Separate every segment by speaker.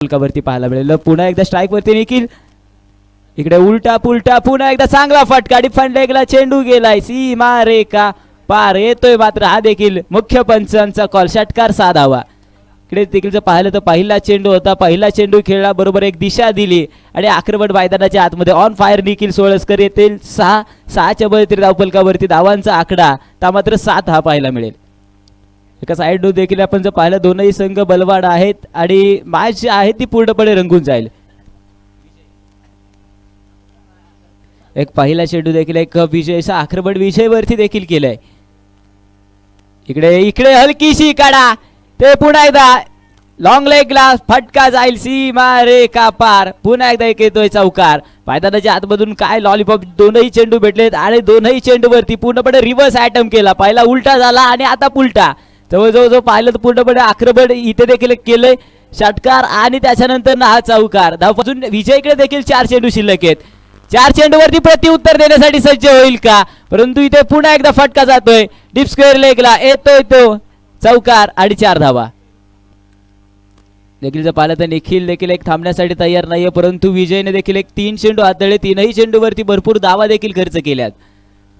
Speaker 1: फलकावरती पाहायला मिळेल. पुन्हा एकदा स्ट्राईक वरती निखिल. इकडे उलटा पुलटा पुन्हा एकदा चांगला फटका. डिफेंड लेगला चेंडू गेलाय. सीमा रेखा पार येतोय मात्र हा देखील मुख्य पंचांचा कॉल षटकार साधावा. इकडे देखील जर पाहिलं तर पहिला चेंडू होता. पहिला चेंडू खेळला बरोबर एक दिशा दिली आणि आक्रमण मैदानाच्या आतमध्ये ऑन फायर निखिल सोळसकर येतील सहा सहाच्या बळती धावफलकावरती धावांचा आकडा. त्या मात्र सात हा पाहायला मिळेल. एका साईडनं देखील आपण जर पाहिलं दोनही संघ बलवाड आहेत आणि मॅच जी आहे ती पूर्णपणे रंगून जाईल. एक पहिला चेंडू देखील एक विजयचा आक्रमण विजयवरती देखील केलंय. इकडे इकडे हलकीशी काढा. ते पुन्हा एकदा लॉंग लेगला फटका जाईल सीमा का पार. पुन्हा एकदा एक येतोय चौकार. मैदानाच्या आतमधून काय लॉलीपॉप दोनही चेंडू भेटलेत आणि दोनही चेंडूवरती पूर्णपणे रिव्हर्स आयटम केला. पहिला उलटा झाला आणि आता पुलटा. जवळजवळ जवळ पाहिलं तर पूर्णपणे आक्रमण इथे देखील केलंय. षटकार आणि त्याच्यानंतर ना हा चौकार. धावपासून विजयकडे देखील चार चेंडू शिल्लक आहेत. चार चेंडूवरती प्रत्युत्तर देण्यासाठी सज्ज होईल का? परंतु इथे पुन्हा एकदा फटका जातोय. डीप स्क्वेअर लेगला येतोय तो. चौकार आणि चार धावा. देखील जर पाहिलं तर निखिल देखील एक थांबण्यासाठी तयार नाहीये परंतु विजयने देखील एक तीन चेंडू हाताळले. तीनही चेंडूवरती भरपूर धावा देखील खर्च केल्यात.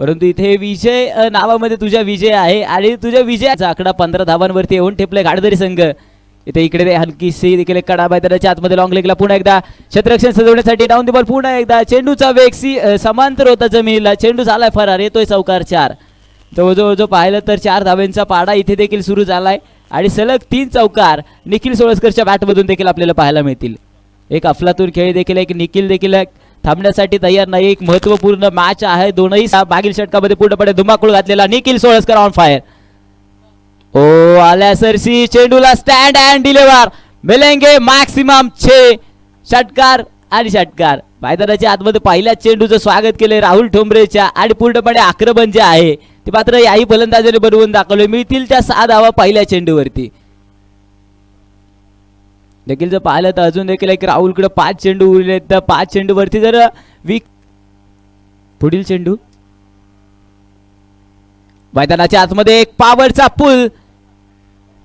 Speaker 1: परंतु इथे विजय नावामध्ये तुझ्या विजय आहे आणि तुझ्या विजयाचा आकडा पंधरा धावांवरती येऊन ठेपले गाडदरी संघ. इथे इकडे ते हलकीशी देखील एक कडा मैदानाच्या आतमध्ये लॉंग लेगला पुन्हा एकदा क्षेत्ररक्षण सजवण्यासाठी डाऊन दी बॉल पुन्हा एकदा. चेंडूचा वेग सी समांतर होता जमिनीला. चेंडू झालाय फरार येतोय चौकार चार. जवळजवळ जो पाहिलं तर चार धाव्यांचा पाडा इथे देखील सुरू झालाय आणि सलग तीन चौकार निखिल सोळसकरच्या बॅटमधून देखील आपल्याला पाहायला मिळतील. एक अफलातून खेळ देखील एक निखिल देखील एक थांबण्यासाठी तयार नाही. एक महत्त्वपूर्ण मॅच आहे. दोनही मागील षटकामध्ये पूर्णपणे धुमाकूळ घातलेला निखिल सोळसकर ऑन फायर ओ आल्या सरसी चेंडूला स्टँड अँड डिलेवर मिलेंगे मॅक्सिमम छे. षटकार आणि षटकार. मैदानाच्या आतमध्ये पहिल्याच चेंडूचं स्वागत केले राहुल ठोंबरेच्या आणि पूर्णपणे आक्रमण जे आहे ते मात्र याही फलंदाजाने बनवून दाखवले मिळतील त्या सहा धावा पहिल्या चेंडूवरती. देखील जर पाहिलं तर अजून देखील एक राहुलकडे पाच चेंडू उरले तर पाच चेंडूवरती जर वीक पुढील चेंडू. मैदानाच्या आतमध्ये एक पावरचा पूल.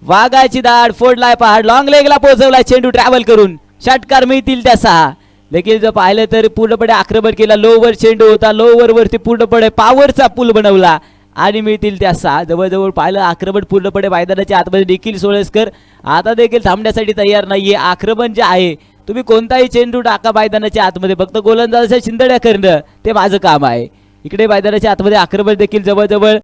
Speaker 1: वाघाची दाड फोडलाय पहाड. लॉंग लेगला पोहोचवलाय चेंडू ट्रॅव्हल करून. षटकार मिळतील त्या सहा. देखील जर पाहिलं तर पूर्णपणे आक्रमण केला. लोवर चेंडू होता. लोवर वरती पूर्णपणे पावरचा पूल बनवला. आणि मिळतील त्या सहा. जवळजवळ पाहिलं आक्रमण पूर्णपणे मैदानाच्या आतमध्ये देखील सोळसकर आता देखील थांबण्यासाठी तयार नाहीये. आक्रमण जे आहे तुम्ही कोणताही चेंडू टाका मैदानाच्या आतमध्ये. फक्त गोलंदाजाच्या शिंदड्या करणं ते माझं काम आहे. इकडे मैदानाच्या आतमध्ये आक्रमण देखील जवळजवळ